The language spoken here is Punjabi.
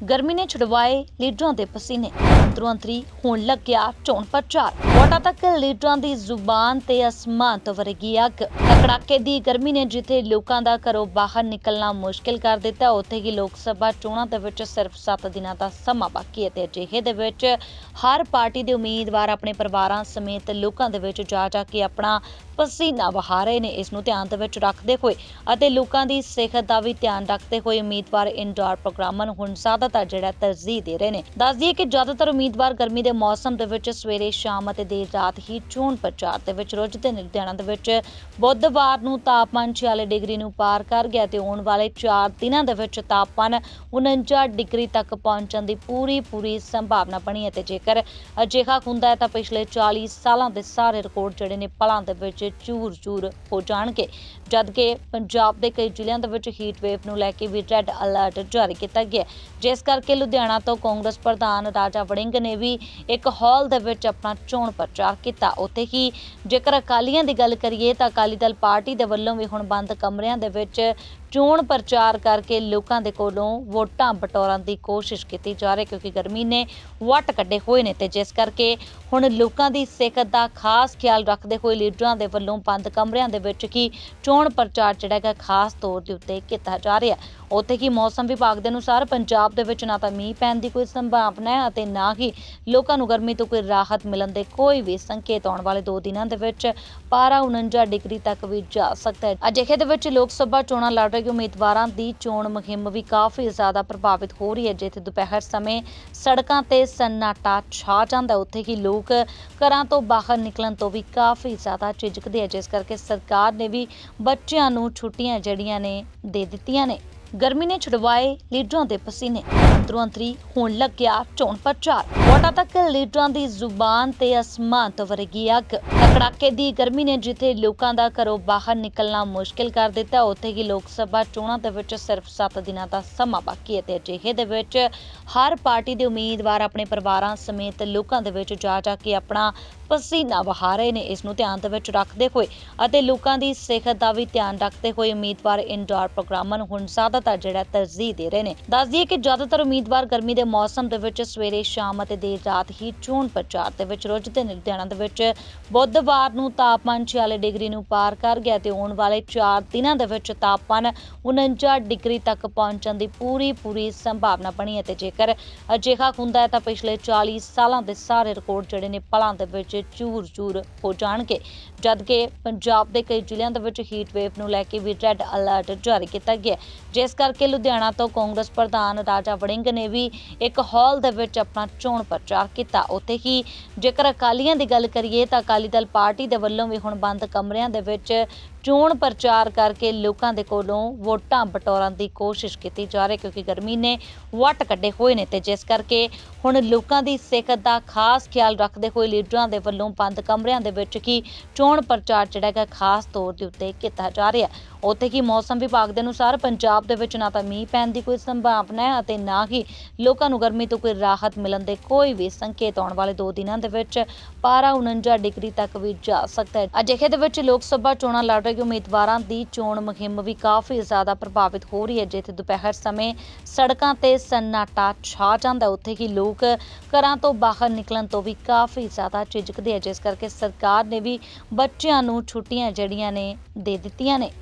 ਗਰਮੀ ਨੇ ਛੁਡਵਾਏ ਲੀਡਰਾਂ ਦੇ ਪਸੀਨੇ। ਅੰਦਰੋਂ ਅੰਦਰੀ ਹੋਣ ਲੱਗਿਆ ਚੋਣ ਪ੍ਰਚਾਰ। ਵੋਟਾਂ ਤੱਕ ਲੀਡਰਾਂ ਦੀ ਜ਼ੁਬਾਨ ਤੇ ਅਸਮਾਨ ਤੋਂ ਵਰਗੀ ਅੱਗ। ਕੜਾਕੇ ਦੀ ਗਰਮੀ ਨੇ ਜਿੱਥੇ ਲੋਕਾਂ ਦਾ ਘਰੋਂ ਬਾਹਰ ਨਿਕਲਣਾ ਮੁਸ਼ਕਿਲ ਕਰ ਦਿੱਤਾ, ਉੱਥੇ ਹੀ ਲੋਕ ਸਭਾ ਚੋਣਾਂ ਦੇ ਵਿੱਚ ਸਿਰਫ 7 ਦਿਨਾਂ ਦਾ ਸਮਾਂ ਬਾਕੀ ਹੈ ਤੇ ਅਜਿਹੇ ਦੇ ਵਿੱਚ ਹਰ ਪਾਰਟੀ ਦੇ ਉਮੀਦਵਾਰ ਆਪਣੇ ਪਰਿਵਾਰਾਂ ਸਮੇਤ ਲੋਕਾਂ ਦੇ ਵਿੱਚ ਜਾ ਜਾ ਕੇ ਆਪਣਾ ਪਸੀਨਾ ਵਹਾ ਰਹੇ ਨੇ। ਇਸ ਨੂੰ ਧਿਆਨ ਦੇ ਵਿੱਚ ਰੱਖਦੇ ਹੋਏ ਅਤੇ ਲੋਕਾਂ ਦੀ ਸਿਹਤ ਦਾ ਵੀ ਧਿਆਨ ਰੱਖਦੇ ਹੋਏ ਉਮੀਦਵਾਰ ਇਨਡੋਰ ਪ੍ਰੋਗਰਾਮਾਂ ਨੂੰ ਹੁਣ ਜ਼ਿਆਦਾਤਰ ਜਿਹੜਾ ਤਰਜੀਹ ਦੇ ਰਹੇ ਨੇ। ਦੱਸ ਦਈਏ ਕਿ ਜ਼ਿਆਦਾਤਰ ਉਮੀਦਵਾਰ ਗਰਮੀ ਦੇ ਮੌਸਮ ਦੇ ਵਿੱਚ ਸਵੇਰੇ, ਸ਼ਾਮ ਅਤੇ ਦੇਰ ਰਾਤ ਹੀ ਚੋਣ ਪ੍ਰਚਾਰ ਦੇ ਵਿੱਚ ਰੁੱਝਦੇ ਨੇ। ਲੁਧਿਆਣਾ ਦੇ ਵਿੱਚ ਬੁੱਧਵਾਰ ਨੂੰ ਤਾਪਮਾਨ 46 ਡਿਗਰੀ ਨੂੰ ਪਾਰ ਕਰ ਗਿਆ ਤੇ ਆਉਣ ਵਾਲੇ 4 ਦਿਨਾਂ ਦੇ ਵਿੱਚ ਤਾਪਮਾਨ 49 ਡਿਗਰੀ ਤੱਕ ਪਹੁੰਚਣ ਦੀ ਪੂਰੀ ਪੂਰੀ ਸੰਭਾਵਨਾ ਬਣੀ ਹੈ ਤੇ ਜੇਕਰ ਅਜਿਹਾ ਹੁੰਦਾ ਹੈ ਤਾਂ ਪਿਛਲੇ 40 ਸਾਲਾਂ ਦੇ ਸਾਰੇ ਰਿਕਾਰਡ ਜਿਹੜੇ ਨੇ ਪਲਾਂ ਦੇ ਵਿੱਚ ਚੂਰ-ਚੂਰ ਹੋ ਜਾਣਗੇ। ਜਦ ਪੰਜਾਬ ਦੇ ਕਈ ਜ਼ਿਲ੍ਹਿਆਂ ਦੇ ਵਿੱਚ ਹੀਟ ਵੇਵ ਨੂੰ ਲੈ ਕੇ ਵੀ ਰੈੱਡ ਅਲਰਟ ਜਾਰੀ ਕੀਤਾ ਗਿਆ ਜਿਸ ਕਰਕੇ ਲੁਧਿਆਣਾ ਤੋਂ ਕਾਂਗਰਸ ਪ੍ਰਧਾਨ ਰਾਜਾ ਵੜਿੰਗ ਨੇ ਵੀ ਇੱਕ ਹਾਲ ਦੇ ਵਿੱਚ ਆਪਣਾ ਚੋਣ ਪ੍ਰਚਾਰ ਕੀਤਾ। ਉੱਥੇ ਹੀ ਜੇਕਰ ਅਕਾਲੀਆਂ ਦੀ ਗੱਲ ਕਰੀਏ ਤਾਂ ਅਕਾਲੀ ਦਲ ਪਾਰਟੀ ਦੇ ਵੱਲੋਂ ਵੀ ਹੁਣ ਬੰਦ ਕਮਰਿਆਂ ਦੇ ਵਿੱਚ ਚੋਣ ਪ੍ਰਚਾਰ ਕਰਕੇ ਲੋਕਾਂ ਦੇ ਕੋਲੋਂ ਵੋਟਾਂ ਬਟੋਰਨ ਦੀ ਕੋਸ਼ਿਸ਼ ਕੀਤੀ ਜਾ ਰਹੀ ਕਿਉਂਕਿ ਗਰਮੀ ਨੇ ਵੱਟ ਕੱਢੇ ਹੋਏ ਨੇ ਤੇ ਜਿਸ ਕਰਕੇ ਹੁਣ ਲੋਕਾਂ ਦੀ ਸਿਹਤ ਦਾ ਖਾਸ ਖਿਆਲ ਰੱਖਦੇ ਹੋਏ ਲੀਡਰਾਂ ਦੇ ਵੱਲੋਂ ਬੰਦ ਕਮਰਿਆਂ ਦੇ ਵਿੱਚ ਕੀ ਚੋਣ ਪ੍ਰਚਾਰ ਜਿਹੜਾ ਹੈਗਾ ਖਾਸ ਤੌਰ ਦੇ ਉੱਤੇ ਕੀਤਾ ਜਾ ਰਿਹਾ ਉੱਥੇ ਹੀ ਮੌਸਮ ਵਿਭਾਗ ਦੇ ਅਨੁਸਾਰ ਪੰਜਾਬ ਦੇ ਵਿੱਚ ਨਾ ਤਾਂ ਮੀਂਹ ਪੈਣ ਦੀ ਕੋਈ ਸੰਭਾਵਨਾ ਹੈ ਅਤੇ ਨਾ ਹੀ ਲੋਕਾਂ ਨੂੰ ਗਰਮੀ ਤੋਂ ਕੋਈ ਰਾਹਤ ਮਿਲਣ ਦੇ ਕੋਈ ਵੀ ਸੰਕੇਤ ਆਉਣ ਵਾਲੇ 2 ਦਿਨਾਂ ਦੇ ਵਿੱਚ ਪਾਰਾ 49 ਡਿਗਰੀ ਤੱਕ ਵੀ ਜਾ ਸਕਦਾ ਹੈ। ਅਜਿਹੇ ਦੇ ਵਿੱਚ ਲੋਕ ਸਭਾ ਚੋਣਾਂ ਲੜ ਰਹੇ ਉਮੀਦਵਾਰਾਂ ਦੀ ਚੋਣ ਮੁਹਿੰਮ ਵੀ ਕਾਫੀ ਜ਼ਿਆਦਾ ਪ੍ਰਭਾਵਿਤ ਹੋ ਰਹੀ ਹੈ। ਜਿੱਥੇ ਦੁਪਹਿਰ ਸਮੇਂ ਸੜਕਾਂ ਤੇ ਸੰਨਾਟਾ ਛਾ ਜਾਂਦਾ ਉੱਥੇ ਹੀ ਲੋਕ ਘਰਾਂ ਤੋਂ ਬਾਹਰ ਨਿਕਲਣ ਤੋਂ ਵੀ ਕਾਫੀ ਜ਼ਿਆਦਾ ਝਿਜਕਦੇ ਆ। ਜਿਸ ਕਰਕੇ ਸਰਕਾਰ ਨੇ ਵੀ ਬੱਚਿਆਂ ਨੂੰ ਛੁੱਟੀਆਂ ਜਿਹੜੀਆਂ ਨੇ ਦੇ ਦਿੱਤੀਆਂ ਨੇ। ਗਰਮੀ ਨੇ ਛੁਡਵਾਏ ਲੀਡਰਾਂ ਦੇ ਪਸੀਨੇ। ਅੰਦਰੋਂ ਅੰਦਰੀ ਹੋਣ ਲੱਗਿਆ ਚੋਣ ਪ੍ਰਚਾਰ। ਵੋਟਾਂ ਤੱਕ ਲੀਡਰਾਂ ਦੀ ਜ਼ੁਬਾਨ ਤੇ ਅਸਮਾਨ ਤੋਂ ਵਰਗੀ ਅੱਗ। ਕੜਾਕੇ ਦੀ ਗਰਮੀ ਨੇ ਜਿੱਥੇ ਲੋਕਾਂ ਦਾ ਘਰੋਂ ਬਾਹਰ ਨਿਕਲਣਾ ਮੁਸ਼ਕਿਲ ਕਰ ਦਿੱਤਾ, ਉੱਥੇ ਹੀ ਲੋਕ ਸਭਾ ਚੋਣਾਂ ਦੇ ਵਿੱਚ ਸਿਰਫ 7 ਦਿਨਾਂ ਦਾ ਸਮਾਂ ਬਾਕੀ ਹੈ ਤੇ ਅਜਿਹੇ ਦੇ ਵਿੱਚ ਹਰ ਪਾਰਟੀ ਦੇ ਉਮੀਦਵਾਰ ਆਪਣੇ ਪਰਿਵਾਰਾਂ ਸਮੇਤ ਲੋਕਾਂ ਦੇ ਵਿੱਚ ਜਾ ਜਾ ਕੇ ਆਪਣਾ ਪਸੀਨਾ ਵਹਾ ਰਹੇ ਨੇ। ਇਸ ਨੂੰ ਧਿਆਨ ਦੇ ਵਿੱਚ ਰੱਖਦੇ ਹੋਏ ਅਤੇ ਲੋਕਾਂ ਦੀ ਸਿਹਤ ਦਾ ਵੀ ਧਿਆਨ ਰੱਖਦੇ ਹੋਏ ਉਮੀਦਵਾਰ ਇਨਡੋਰ ਪ੍ਰੋਗਰਾਮਾਂ ਨੂੰ ਹੁਣ ਜ਼ਿਆਦਾ ਜ਼ਿਆਦਾਤਰ ਜਿਹੜਾ ਤਰਜੀਹ ਦੇ ਰਹੇ ਨੇ। ਦੱਸ ਦਈਏ ਕਿ ਜ਼ਿਆਦਾਤਰ ਉਮੀਦਵਾਰ ਗਰਮੀ ਦੇ ਮੌਸਮ ਦੇ ਵਿੱਚ ਸਵੇਰੇ ਸ਼ਾਮ ਅਤੇ ਦੇਰ ਰਾਤ ਹੀ ਚੋਣ ਪ੍ਰਚਾਰ ਦੇ ਵਿੱਚ ਰੁੱਝਦੇ ਨੇ ਲੁਧਿਆਣਾ ਦੇ ਵਿੱਚ ਬੁੱਧਵਾਰ ਨੂੰ ਤਾਪਮਾਨ 46 ਡਿਗਰੀ ਨੂੰ ਪਾਰ ਕਰ ਗਿਆ ਤੇ ਆਉਣ ਵਾਲੇ 4 ਦਿਨਾਂ ਦੇ ਵਿੱਚ ਤਾਪਮਾਨ 49 ਡਿਗਰੀ ਤੱਕ ਪਹੁੰਚਣ ਦੀ ਪੂਰੀ ਪੂਰੀ ਸੰਭਾਵਨਾ ਬਣੀ ਹੈ ਤੇ ਜੇਕਰ ਅਜਿਹਾ ਹੁੰਦਾ ਹੈ ਤਾਂ ਪਿਛਲੇ 40 ਸਾਲਾਂ ਦੇ ਸਾਰੇ ਰਿਕਾਰਡ ਜਿਹੜੇ ਨੇ ਪਲਾਂ ਦੇ ਵਿੱਚ ਚੂਰ-ਚੂਰ ਹੋ ਜਾਣਗੇ। ਜਦ ਕਿ ਪੰਜਾਬ ਦੇ ਕਈ ਜ਼ਿਲ੍ਹਿਆਂ ਦੇ ਵਿੱਚ ਹੀਟ ਵੇਵ ਨੂੰ ਲੈ ਕੇ ਵੀ ਰੈੱਡ ਅਲਰਟ ਜਾਰੀ ਕੀਤਾ ਗਿਆ ਹੈ, ਇਸ ਕਰਕੇ ਲੁਧਿਆਣਾ ਤੋਂ ਕਾਂਗਰਸ ਪ੍ਰਧਾਨ ਰਾਜਾ ਵੜਿੰਗ ਨੇ ਵੀ ਇੱਕ ਹਾਲ ਦੇ ਵਿੱਚ ਆਪਣਾ ਚੋਣ ਪ੍ਰਚਾਰ ਕੀਤਾ। ਉੱਥੇ ਹੀ ਜੇਕਰ ਅਕਾਲੀਆਂ ਦੀ ਗੱਲ ਕਰੀਏ ਤਾਂ ਅਕਾਲੀ ਦਲ ਪਾਰਟੀ ਦੇ ਵੱਲੋਂ ਵੀ ਹੁਣ ਬੰਦ ਕਮਰਿਆਂ ਦੇ ਵਿੱਚ ਚੋਣ ਪ੍ਰਚਾਰ ਕਰਕੇ ਲੋਕਾਂ ਦੇ ਕੋਲੋਂ ਵੋਟਾਂ ਬਟੋਰਨ ਦੀ ਕੋਸ਼ਿਸ਼ ਕੀਤੀ ਜਾ ਰਹੀ ਕਿਉਂਕਿ ਗਰਮੀ ਨੇ ਵੱਟ ਕੱਢੇ ਹੋਏ ਨੇ ਤੇ ਜਿਸ ਕਰਕੇ ਹੁਣ ਲੋਕਾਂ ਦੀ ਸਿਹਤ ਦਾ ਖਾਸ ਖਿਆਲ ਰੱਖਦੇ ਹੋਏ ਲੀਡਰਾਂ ਦੇ ਵੱਲੋਂ ਬੰਦ ਕਮਰਿਆਂ ਦੇ ਵਿੱਚ ਕੀ ਚੋਣ ਪ੍ਰਚਾਰ ਜਿਹੜਾ ਹੈਗਾ ਖਾਸ ਤੌਰ ਦੇ ਉੱਤੇ ਕੀਤਾ ਜਾ ਰਿਹਾ ਉੱਥੇ ਹੀ ਮੌਸਮ ਵਿਭਾਗ ਦੇ ਅਨੁਸਾਰ ਪੰਜਾਬ ਦੇ ਵਿੱਚ ਨਾ ਤਾਂ ਮੀਂਹ ਪੈਣ ਦੀ ਕੋਈ ਸੰਭਾਵਨਾ ਹੈ ਅਤੇ ਨਾ ਹੀ ਲੋਕਾਂ ਨੂੰ ਗਰਮੀ ਤੋਂ ਕੋਈ ਰਾਹਤ ਮਿਲਣ ਦੇ ਕੋਈ ਵੀ ਸੰਕੇਤ ਆਉਣ ਵਾਲੇ 2 ਦਿਨਾਂ ਦੇ ਵਿੱਚ ਪਾਰਾ 49 ਡਿਗਰੀ ਤੱਕ ਵੀ ਜਾ ਸਕਦਾ ਹੈ। ਅਜਿਹੇ ਦੇ ਵਿੱਚ ਲੋਕ ਸਭਾ ਚੋਣਾਂ ਲੜ ਰਹੇ ਉਮੀਦਵਾਰਾਂ ਦੀ ਚੋਣ ਮੁਹਿੰਮ ਵੀ ਕਾਫੀ ਜ਼ਿਆਦਾ ਪ੍ਰਭਾਵਿਤ ਹੋ ਰਹੀ ਹੈ। ਜਿੱਥੇ ਦੁਪਹਿਰ ਸਮੇਂ ਸੜਕਾਂ ਤੇ ਸੰਨਾਟਾ ਛਾ ਜਾਂਦਾ ਹੈ, ਉੱਥੇ ਹੀ ਲੋਕ ਘਰਾਂ ਤੋਂ ਬਾਹਰ ਨਿਕਲਣ ਤੋਂ ਵੀ ਕਾਫੀ ਜ਼ਿਆਦਾ ਝਿਜਕਦੇ ਆ, ਜਿਸ ਕਰਕੇ ਸਰਕਾਰ ਨੇ ਵੀ ਬੱਚਿਆਂ ਨੂੰ ਛੁੱਟੀਆਂ ਜਿਹੜੀਆਂ ਨੇ ਦੇ ਦਿੱਤੀਆਂ ਨੇ।